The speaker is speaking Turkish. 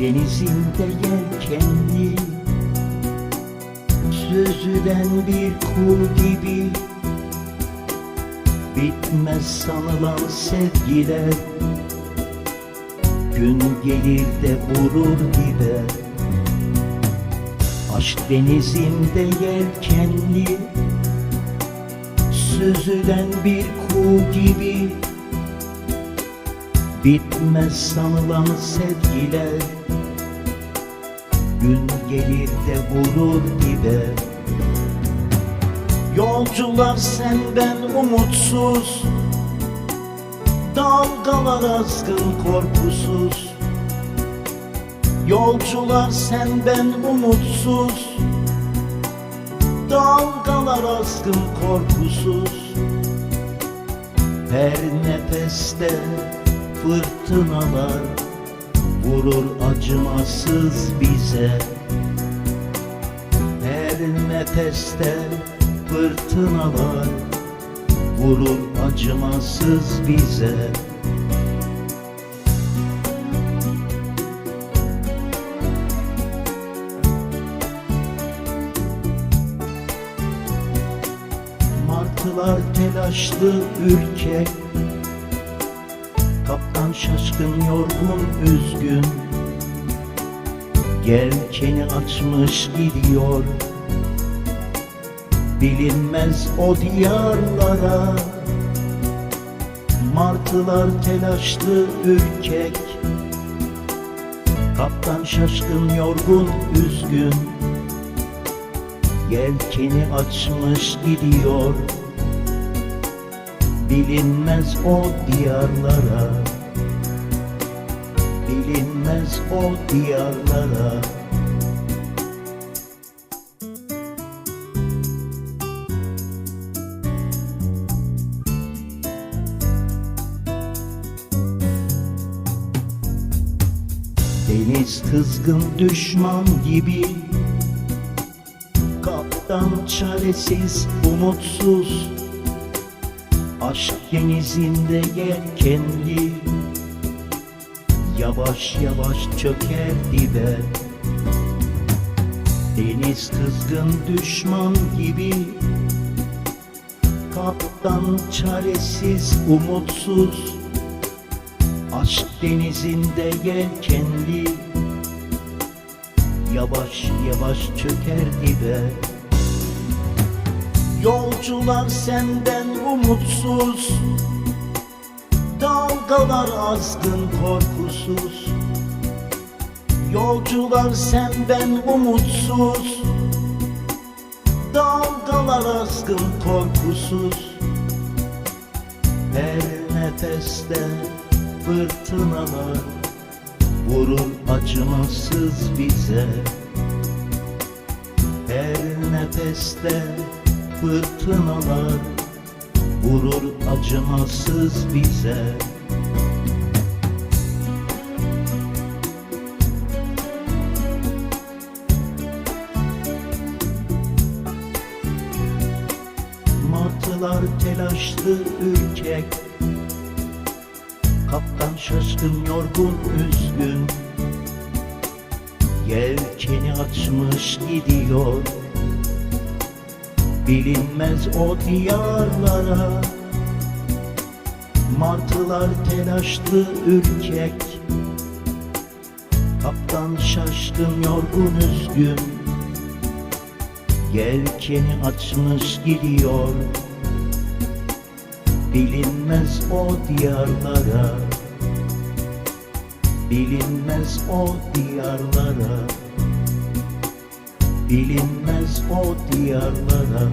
denizinde yelkenli Süzülen bir kuğu gibi. Bitmez sanılan sevgiler. Gün gelir de vurur gider Aşk denizinde yelkenli Süzülen bir kuğu gibi. Bitmez sanılan sevgiler Gün gelir de vurur gider Yolcular senden umutsuz Dalgalar azgın korkusuz. Yolcular senden umutsuz Dalgalar azgın korkusuz. Her nefeste fırtınalar Vurur acımasız bize. Her nefeste fırtınalar. Vurur acımasız bize. Martılar telaşlı ürkek Kaptan şaşkın yorgun üzgün. Yelkeni açmış gidiyor. Bilinmez o diyarlara. Martılar telaşlı ürkek. Kaptan şaşkın yorgun üzgün. Yelkeni açmış gidiyor. Bilinmez o diyarlara Bilinmez o diyarlara. Deniz kızgın düşman gibi Kaptan çaresiz, umutsuz. Aşk denizinde yelkenli Yavaş yavaş çöker dibe Deniz kızgın düşman gibi. Kaptan çaresiz, umutsuz. Aşk denizinde yelkenli Yavaş yavaş çöker dibe Yolcular senden umutsuz Dalgalar azgın korkusuz. Yolcular senden umutsuz. Dalgalar azgın korkusuz. Her nefeste fırtınalar Vurur acımasız bize. Her nefeste fırtınalar Vurur acımasız bize Martılar telaşlı ürkek. Kaptan şaşkın yorgun üzgün. Yelkeni açmış gidiyor. Bilinmez o diyarlara. Martılar telaşlı ürkek. Kaptan şaşkın yorgun üzgün. Yelkeni açmış gidiyor Bilinmez o diyarlara. Bilinmez o diyarlara. Bilinmez o diyarlara